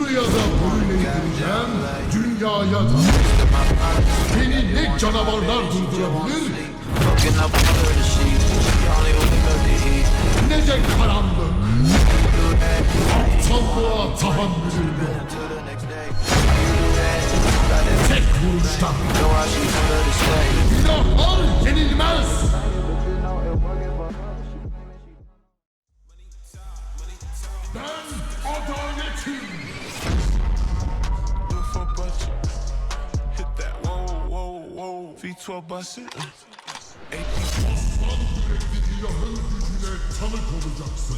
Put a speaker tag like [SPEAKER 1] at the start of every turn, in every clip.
[SPEAKER 1] Buraya da böyle indireceğim, dünyaya da. Beni ne canavarlar durdurabilir, ne de karanlık. Aptallığa tahammülüm yok. Tek vuruşta.
[SPEAKER 2] Know how she under the stage.
[SPEAKER 1] Günahlar yenilmez. Ben adaletim.
[SPEAKER 3] Whoa. V12 bust it.
[SPEAKER 1] Aslan yürekli ilahın tanık olacaksın.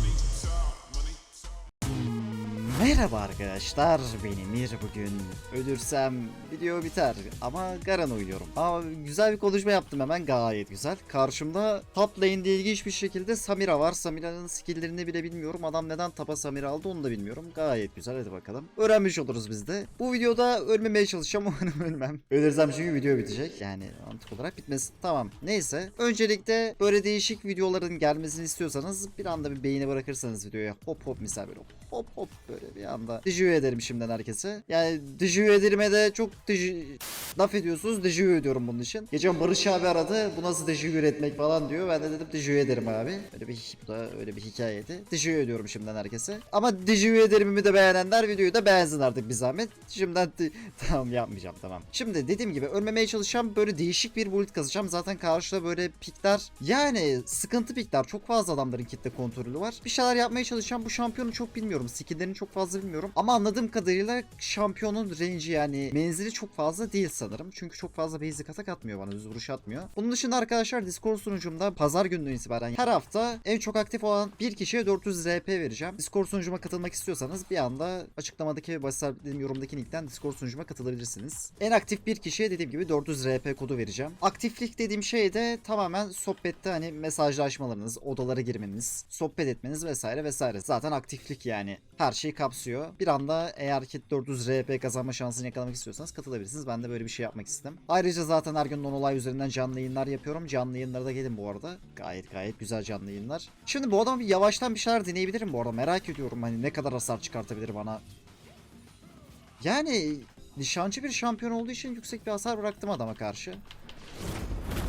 [SPEAKER 4] Merhaba arkadaşlar, benim Emir bugün ölürsem video biter ama Garen oynuyorum. Ama güzel bir konuşma yaptım hemen gayet güzel. Karşımda top lane'de ilginç bir şekilde Samira var. Samira'nın skill'lerini bile bilmiyorum. Adam neden tapa Samira aldı onu da bilmiyorum. Gayet güzel hadi bakalım. Öğrenmiş oluruz biz de. Bu videoda ölmemeye çalışacağım umarım ölmem. Ölürsem çünkü video bitecek. Yani mantık olarak bitmesi tamam. Neyse. Öncelikle böyle değişik videoların gelmesini istiyorsanız bir anda bir beğeni bırakırsanız videoya hop hop misal böyle hop hop böyle bir anda dijüve ederim şimdiden herkese. Yani dijüve ederime de çok dijü... laf ediyorsunuz dijüve ediyorum bunun için. Geçen Barış abi aradı bu nasıl dijüve üretmek falan diyor. Ben de dedim dijüve ederim abi. Öyle bir bu da öyle bir hikayeydi. Dijüve ediyorum şimdiden herkese. Ama dijüve ederimimi de beğenenler videoyu da beğensin artık bir zahmet. Şimdiden di- tamam yapmayacağım tamam. Şimdi dediğim gibi ölmemeye çalışacağım. Böyle değişik bir build kazacağım. Zaten karşıda böyle pikler yani sıkıntı pikler. Çok fazla adamların kitle kontrolü var. Bir şeyler yapmaya çalışacağım. Bu şampiyonu çok bilmiyorum. Skill'lerini çok fazla bilmiyorum. Ama anladığım kadarıyla şampiyonun range'i yani menzili çok fazla değil sanırım. Çünkü çok fazla basic atak atmıyor bana. Düz vuruş atmıyor. Bunun dışında arkadaşlar Discord sunucumda pazar gününden itibaren her hafta en çok aktif olan bir kişiye 400 RP vereceğim. Discord sunucuma katılmak istiyorsanız bir anda açıklamadaki bahsettiğim yorumdaki linkten Discord sunucuma katılabilirsiniz. En aktif bir kişiye dediğim gibi 400 RP kodu vereceğim. Aktiflik dediğim şey de tamamen sohbette hani mesajlaşmalarınız, odalara girmeniz, sohbet etmeniz vesaire vesaire. Zaten aktiflik yani her şeyi kapsıyor. Bir anda eğer ki 400 RP kazanma şansını yakalamak istiyorsanız katılabilirsiniz. Ben de böyle bir şey yapmak istedim. Ayrıca zaten her gün olay üzerinden canlı yayınlar yapıyorum. Canlı yayınlara da gelin bu arada. Gayet gayet güzel canlı yayınlar. Şimdi bu adama bir yavaştan bir şeyler deneyebilirim bu arada. Merak ediyorum hani ne kadar hasar çıkartabilir bana. Yani nişancı bir şampiyon olduğu için yüksek bir hasar bıraktım adama karşı.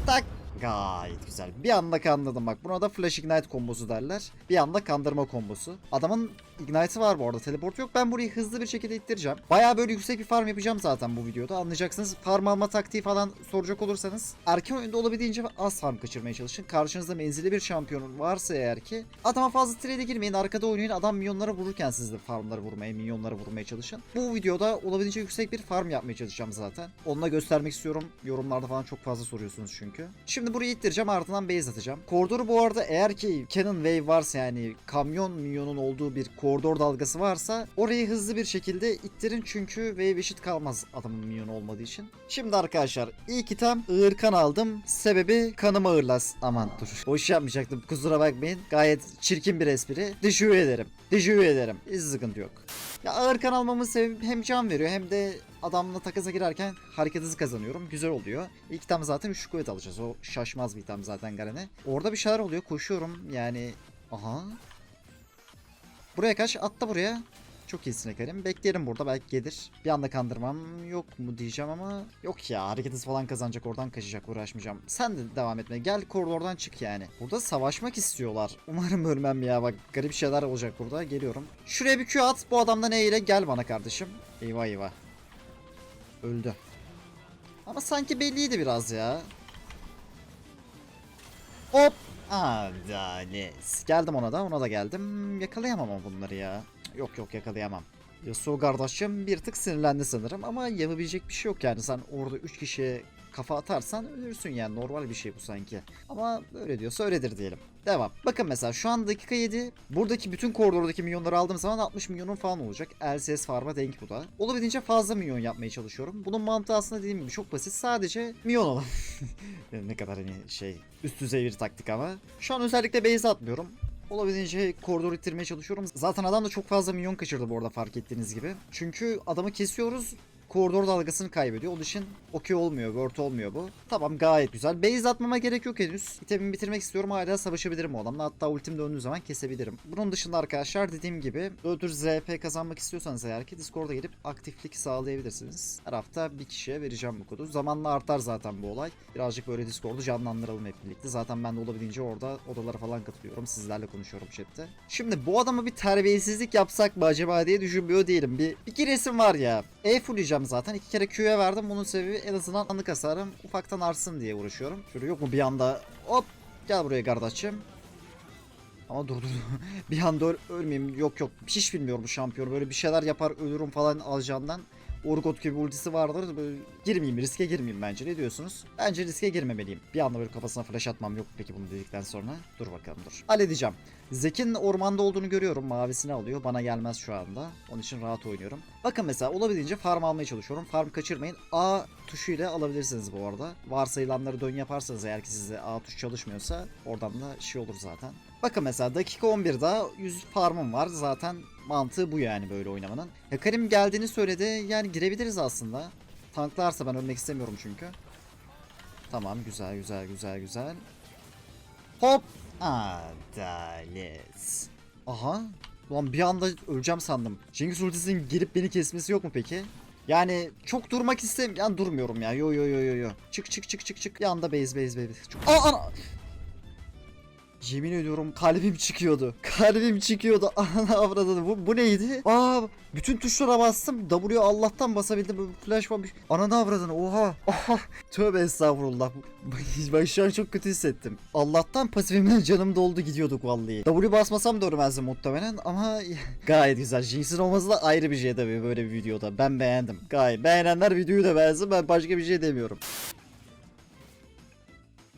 [SPEAKER 4] Tak. Gayet güzel. Bir anda kandırdım bak. Buna da Flash Ignite kombosu derler. Bir anda kandırma kombosu. Adamın Ignite'ı var bu arada. Teleport yok. Ben burayı hızlı bir şekilde ittireceğim. Baya böyle yüksek bir farm yapacağım zaten bu videoda. Anlayacaksınız. Farm alma taktiği falan soracak olursanız. Erken oyunda olabildiğince az farm kaçırmaya çalışın. Karşınızda menzili bir şampiyonun varsa eğer ki. Adama fazla trade'e girmeyin. Arkada oynayın. Adam milyonlara vururken siz de farmları vurmaya, milyonlara vurmaya çalışın. Bu videoda olabildiğince yüksek bir farm yapmaya çalışacağım zaten. Onunla göstermek istiyorum. Yorumlarda falan çok fazla soruyorsunuz çünkü. Şimdi burayı ittireceğim ardından base atacağım. Koridoru bu arada eğer ki Cannon Wave varsa yani kamyon minyonun olduğu bir koridor dalgası varsa orayı hızlı bir şekilde ittirin çünkü wave eşit kalmaz adamın minyonu olmadığı için. Şimdi arkadaşlar ilk item ığır kan aldım. Sebebi kanım ağırlas. Aman dur. Boş yapmayacaktım kusura bakmayın. Gayet çirkin bir espri. Dijüve ederim. Dijüve ederim. Hiç sıkıntı yok. Ya ağır kan almamın sebebi hem can veriyor hem de adamla takasa girerken hareket hızı kazanıyorum. Güzel oluyor. İlk item zaten 3 kuvvet alacağız. O şaşmaz bir item zaten Garen'e. Orada bir şeyler oluyor. Koşuyorum yani. Aha. Buraya kaç. Atla buraya. Çok iyisin Karim. Bekleyelim burada belki gelir. Bir anda kandırmam yok mu diyeceğim ama yok ya hareket hızı falan kazanacak oradan kaçacak uğraşmayacağım. Sen de devam etme. Gel koridordan çık yani. Burada savaşmak istiyorlar. Umarım ölmem ya bak garip şeyler olacak burada. Geliyorum. Şuraya bir Q at. Bu adamdan E gel bana kardeşim. Eyvah eyvah. Öldü. Ama sanki belliydi biraz ya. Hop. Adalet. Geldim ona da ona da geldim. Yakalayamam ama bunları ya. Yok yok yakalayamam. Yasuo kardeşim bir tık sinirlendi sanırım ama yapabilecek bir şey yok yani. Sen orada 3 kişiye kafa atarsan ölürsün yani normal bir şey bu sanki. Ama öyle diyorsa öyledir diyelim. Devam. Bakın mesela şu an dakika 7. Buradaki bütün koridordaki milyonları aldığım zaman 60 milyonun falan olacak. LCS farma denk bu da. Olabildiğince fazla milyon yapmaya çalışıyorum. Bunun mantığı aslında dediğim gibi çok basit. Sadece milyon olun. Yani ne kadar hani şey üst düzey bir taktik ama. Şu an özellikle base atmıyorum. Olabildiğince koridor ittirmeye çalışıyorum. Zaten adam da çok fazla milyon kaçırdı bu arada fark ettiğiniz gibi. Çünkü adamı kesiyoruz. Koridor dalgasını kaybediyor. Onun için okey olmuyor, word olmuyor bu. Tamam gayet güzel. Base atmama gerek yok henüz. İtemimi bitirmek istiyorum. Hala savaşabilirim o adamla. Hatta ultim döndüğü zaman kesebilirim. Bunun dışında arkadaşlar dediğim gibi ödül ZP kazanmak istiyorsanız eğer ki Discord'a gelip aktiflik sağlayabilirsiniz. Her hafta bir kişiye vereceğim bu kodu. Zamanla artar zaten bu olay. Birazcık böyle Discord'u canlandıralım hep birlikte. Zaten ben de olabildiğince orada odalara falan katılıyorum. Sizlerle konuşuyorum chatte. Şimdi bu adama bir terbiyesizlik yapsak mı acaba diye düşünmüyor değilim. Bir, bir giresim var ya. E fullleyeceğim zaten. İki kere Q'ya verdim. Bunun sebebi en azından anlık hasarım ufaktan artsın diye uğraşıyorum. Şöyle yok mu bir anda hop gel buraya kardeşim. Ama dur dur. bir anda öl- ölmeyeyim. Yok yok. Hiç bilmiyorum bu şampiyonu. Böyle bir şeyler yapar ölürüm falan alacağından. Urgot gibi ultisi vardır. Böyle girmeyeyim, riske girmeyeyim bence. Ne diyorsunuz? Bence riske girmemeliyim. Bir anda böyle kafasına flash atmam yok peki bunu dedikten sonra. Dur bakalım dur. Halledeceğim. Zekin ormanda olduğunu görüyorum. Mavisini alıyor. Bana gelmez şu anda. Onun için rahat oynuyorum. Bakın mesela olabildiğince farm almaya çalışıyorum. Farm kaçırmayın. A tuşuyla alabilirsiniz bu arada. Varsayılanları dön yaparsanız eğer ki sizde A tuş çalışmıyorsa oradan da şey olur zaten. Bakın mesela dakika 11 daha 100 farmım var. Zaten mantığı bu yani böyle oynamanın. Hekarim geldiğini söyledi. Yani girebiliriz aslında. Tanklarsa ben ölmek istemiyorum çünkü. Tamam güzel güzel güzel güzel. Hop. Adalet. Aha. Ulan bir anda öleceğim sandım. Cengiz ultisinin gelip beni kesmesi yok mu peki? Yani çok durmak istem yani durmuyorum ya. Yo yo yo yo yo. Çık çık çık çık çık. Bir anda base base base. Çok... Aa, ana. Yemin ediyorum kalbim çıkıyordu. Kalbim çıkıyordu. Ana avradını. Bu, bu neydi? Aa bütün tuşlara bastım. W Allah'tan basabildim. Flash var. Ananı avradını. Oha. Oha. Tövbe estağfurullah. ben şu an çok kötü hissettim. Allah'tan pasifimden canım doldu gidiyorduk vallahi. W basmasam da ölmezdim muhtemelen ama gayet güzel. Jinx'in olması da ayrı bir şey tabii böyle bir videoda. Ben beğendim. Gayet beğenenler videoyu da beğensin. Ben başka bir şey demiyorum.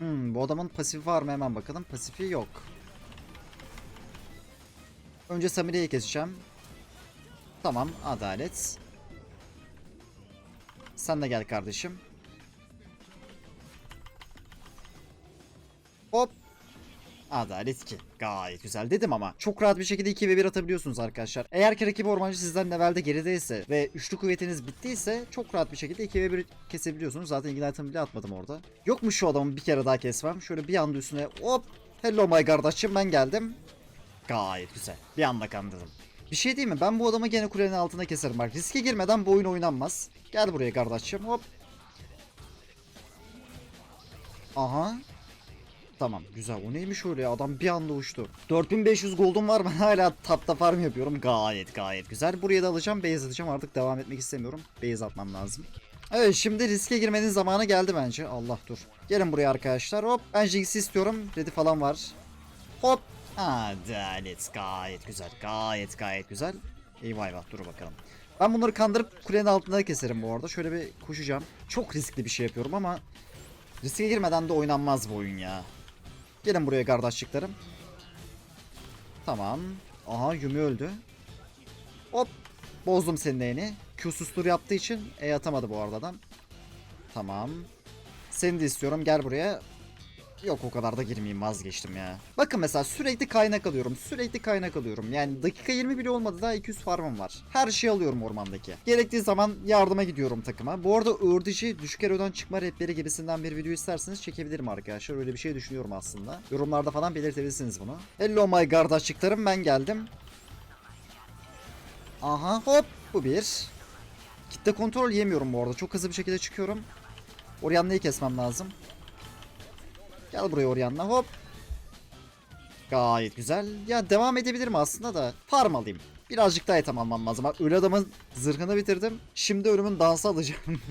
[SPEAKER 4] Hmm, bu adamın pasifi var mı hemen bakalım. Pasifi yok. Önce Samire'yi keseceğim. Tamam, adalet. Sen de gel kardeşim. Adalet 2. Gayet güzel dedim ama. Çok rahat bir şekilde 2 ve 1 atabiliyorsunuz arkadaşlar. Eğer ki rakip ormancı sizden levelde gerideyse ve üçlü kuvvetiniz bittiyse çok rahat bir şekilde 2 ve 1 kesebiliyorsunuz. Zaten ignite'ımı bile atmadım orada. Yok mu şu adamı bir kere daha kesmem? Şöyle bir anda üstüne hop. Hello my kardeşim ben geldim. Gayet güzel. Bir anda kandırdım. Bir şey değil mi? Ben bu adamı gene kulenin altına keserim bak. Riske girmeden bu oyun oynanmaz. Gel buraya kardeşim hop. Aha. Tamam güzel. O neymiş öyle ya? Adam bir anda uçtu. 4500 gold'um var. Ben hala tapta farm yapıyorum. Gayet gayet güzel. Buraya da alacağım. Base atacağım. Artık devam etmek istemiyorum. Base atmam lazım. Evet şimdi riske girmenin zamanı geldi bence. Allah dur. Gelin buraya arkadaşlar. Hop. Ben Jinx'i istiyorum. Ready falan var. Hop. Adalet. Gayet güzel. Gayet gayet güzel. Eyvah eyvah dur bakalım. Ben bunları kandırıp kulenin altında keserim bu arada. Şöyle bir koşacağım. Çok riskli bir şey yapıyorum ama riske girmeden de oynanmaz bu oyun ya. Gelin buraya kardeşliklerim. Tamam. Aha Yumi öldü. Hop. Bozdum senin E'ni. Q yaptığı için E atamadı bu arada adam. Tamam. Seni de istiyorum gel buraya. Yok o kadar da girmeyeyim vazgeçtim ya. Bakın mesela sürekli kaynak alıyorum. Sürekli kaynak alıyorum. Yani dakika 20 bile olmadı daha 200 farmım var. Her şeyi alıyorum ormandaki. Gerektiği zaman yardıma gidiyorum takıma. Bu arada ördücü düşük erodan çıkma rehberi gibisinden bir video isterseniz çekebilirim arkadaşlar. Öyle bir şey düşünüyorum aslında. Yorumlarda falan belirtebilirsiniz bunu. Hello my kardeşliklerim ben geldim. Aha hop bu bir. Kitle kontrol yemiyorum bu arada. Çok hızlı bir şekilde çıkıyorum. Orianna'yı kesmem lazım. Gel buraya Orianna hop. Gayet güzel. Ya devam edebilirim aslında da farm alayım. Birazcık daha item almam lazım. Bak ölü adamın zırhını bitirdim. Şimdi ölümün dansı alacağım.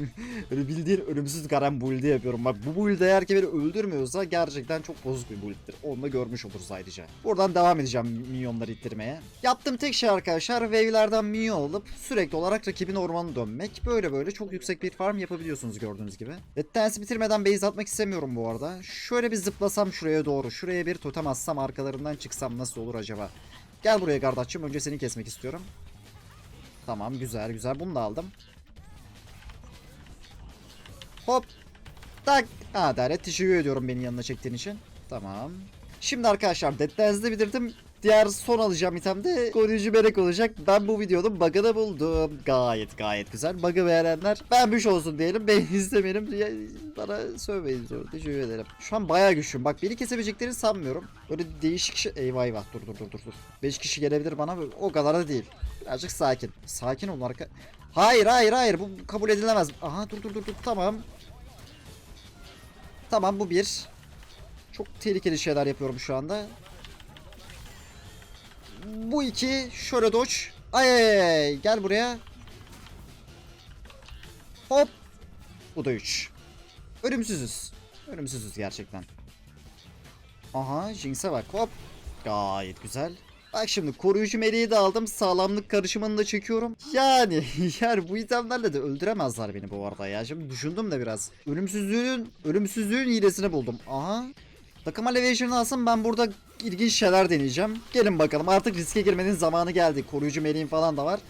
[SPEAKER 4] Öyle bildiğin ölümsüz Garen build'i yapıyorum. Bak bu build eğer ki beni öldürmüyorsa gerçekten çok bozuk bir build'dir. Onu da görmüş oluruz ayrıca. Buradan devam edeceğim minyonları ittirmeye. Yaptığım tek şey arkadaşlar wave'lerden minyon alıp sürekli olarak rakibin ormanı dönmek. Böyle böyle çok yüksek bir farm yapabiliyorsunuz gördüğünüz gibi. Red Dance'i bitirmeden base atmak istemiyorum bu arada. Şöyle bir zıplasam şuraya doğru. Şuraya bir totem atsam arkalarından çıksam nasıl olur acaba? Gel buraya kardeşim. Önce seni kesmek istiyorum. Tamam güzel güzel. Bunu da aldım. Hop. Tak. Adalet teşekkür ediyorum beni yanına çektiğin için. Tamam. Şimdi arkadaşlar Dead Dance'de bitirdim. Diğer son alacağım item de koruyucu melek olacak. Ben bu videonun bug'ını buldum. Gayet gayet güzel. Bug'ı beğenenler beğenmiş olsun diyelim. Ben istemeyelim. Ya, Bana sövmeyin sonra. Teşekkür ederim. Şu an bayağı güçlüyüm. Bak beni kesebileceklerini sanmıyorum. Böyle değişik şey... Eyvah eyvah. Dur dur dur dur. dur. 5 kişi gelebilir bana. O kadar da değil. Birazcık sakin. Sakin olun arka... Hayır hayır hayır. Bu kabul edilemez. Aha dur dur dur dur. Tamam. Tamam bu bir. Çok tehlikeli şeyler yapıyorum şu anda. Bu iki. Şöyle dodge. Ay. Gel buraya. Hop. Bu da üç. Ölümsüzüz. Ölümsüzüz gerçekten. Aha Jinx'e bak hop. Gayet güzel. Bak şimdi koruyucu meleği de aldım. Sağlamlık karışımını da çekiyorum. Yani yani bu itemlerle de öldüremezler beni bu arada ya. Şimdi düşündüm de biraz. Ölümsüzlüğün ölümsüzlüğün hilesini buldum. Aha. Takım Elevation'ı alsam ben burada ilginç şeyler deneyeceğim. Gelin bakalım artık riske girmenin zamanı geldi. Koruyucu meleğim falan da var.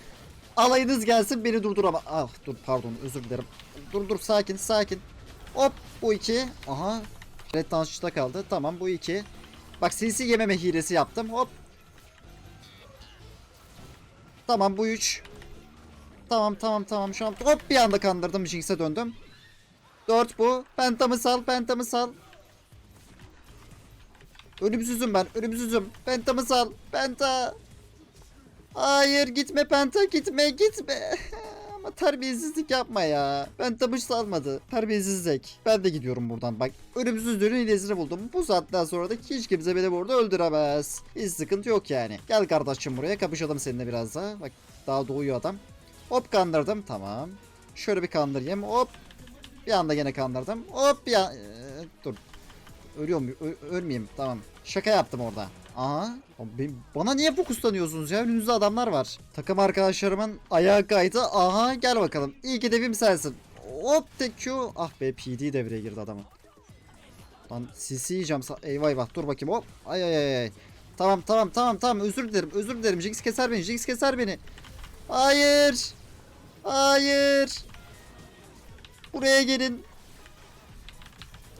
[SPEAKER 4] Alayınız gelsin beni durdurama. Ah dur pardon özür dilerim. Dur dur sakin sakin. Hop bu iki. Aha. Red Dansçı'da kaldı. Tamam bu iki. Bak CC yememe hilesi yaptım. Hop. Tamam bu üç. Tamam tamam tamam şu an hop bir anda kandırdım Jinx'e döndüm. Dört bu. Pentamı sal pentamı sal. Ölümsüzüm ben ölümsüzüm. Pentamı sal. Penta. Hayır gitme Penta gitme gitme. Ama terbiyesizlik yapma ya. Pentamı salmadı. Terbiyesizlik. Ben de gidiyorum buradan bak. Ölümsüzlüğün ilesini buldum. Bu saatten sonra da hiç kimse beni burada öldüremez. Hiç sıkıntı yok yani. Gel kardeşim buraya kapışalım seninle biraz daha. Bak daha doğuyor adam. Hop kandırdım tamam. Şöyle bir kandırayım hop. Bir anda gene kandırdım. Hop ya. Ee, dur Ölüyor muyum? Ölmeyeyim. Tamam. Şaka yaptım orada. Aha. Bana niye fokuslanıyorsunuz ya? Önünüzde adamlar var. Takım arkadaşlarımın ayağı kaydı. Aha gel bakalım. İlk hedefim sensin. Hop tek. Ah be PD devreye girdi adamın. Lan CC yiyeceğim. Eyvah eyvah dur bakayım hop. Ay ay ay ay. Tamam tamam tamam tamam özür dilerim özür dilerim. Jinx keser beni Jinx keser beni. Hayır. Hayır. Buraya gelin.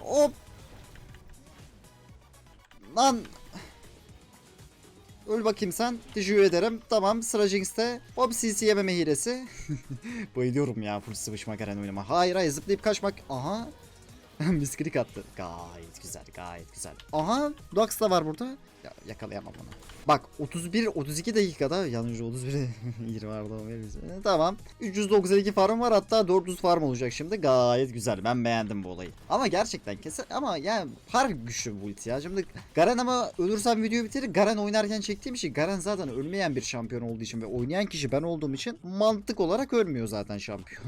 [SPEAKER 4] Hop Lan. Öl bakayım sen. Teşekkür ederim. Tamam sıra Jinx'te. Hop CC yememe hilesi. Bayılıyorum ya full sıvışma garen oynama. Hayır hayır zıplayıp kaçmak. Aha. Misklik attı. Gayet güzel gayet güzel. Aha Lux da var burada. Ya, yakalayamam onu. Bak 31-32 dakikada yanlış 31 20 vardı o veririz. E, Tamam. 392 farm var hatta 400 farm olacak şimdi. Gayet güzel. Ben beğendim bu olayı. Ama gerçekten kesin ama yani harbi güçlü bu ulti ya. Şimdi Garen ama ölürsem video bitirir. Garen oynarken çektiğim şey Garen zaten ölmeyen bir şampiyon olduğu için ve oynayan kişi ben olduğum için mantık olarak ölmüyor zaten şampiyon.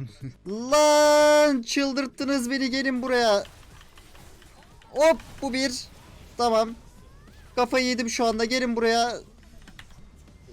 [SPEAKER 4] Lan çıldırttınız beni gelin buraya. Hop bu bir. Tamam. Kafayı yedim şu anda. Gelin buraya. Ee,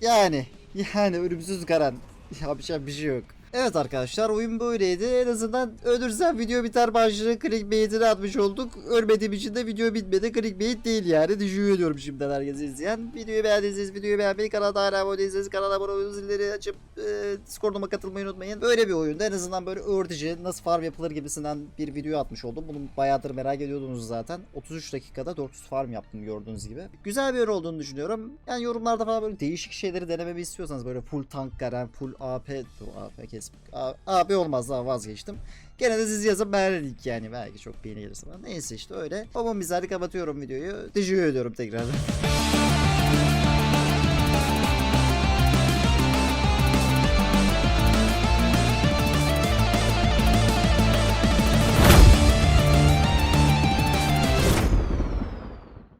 [SPEAKER 4] Yani. Yani ölümsüz Garen. Yapacak bir şey yok. Evet arkadaşlar oyun böyleydi. En azından ölürsem video biter başlığı clickbait'ini atmış olduk. Ölmediğim için de video bitmedi. Clickbait değil yani. Ediyorum şimdiden herkese izleyen. Videoyu beğendiyseniz videoyu beğenmeyi, kanala hala abone değilseniz kanala abone olmayı, zilleri açıp e, Discord'uma katılmayı unutmayın. Böyle bir oyunda en azından böyle öğretici, nasıl farm yapılır gibisinden bir video atmış oldum. Bunu bayağıdır merak ediyordunuz zaten. 33 dakikada 400 farm yaptım gördüğünüz gibi. Güzel bir oyun olduğunu düşünüyorum. Yani yorumlarda falan böyle değişik şeyleri denememi istiyorsanız böyle full tank garen, full AP, AP kes. A- AP olmaz daha vazgeçtim. Gene de siz yazın beğendik yani belki çok beğeni gelirse falan. Neyse işte öyle. Ama mizahı kapatıyorum videoyu. Teşekkür ediyorum tekrardan.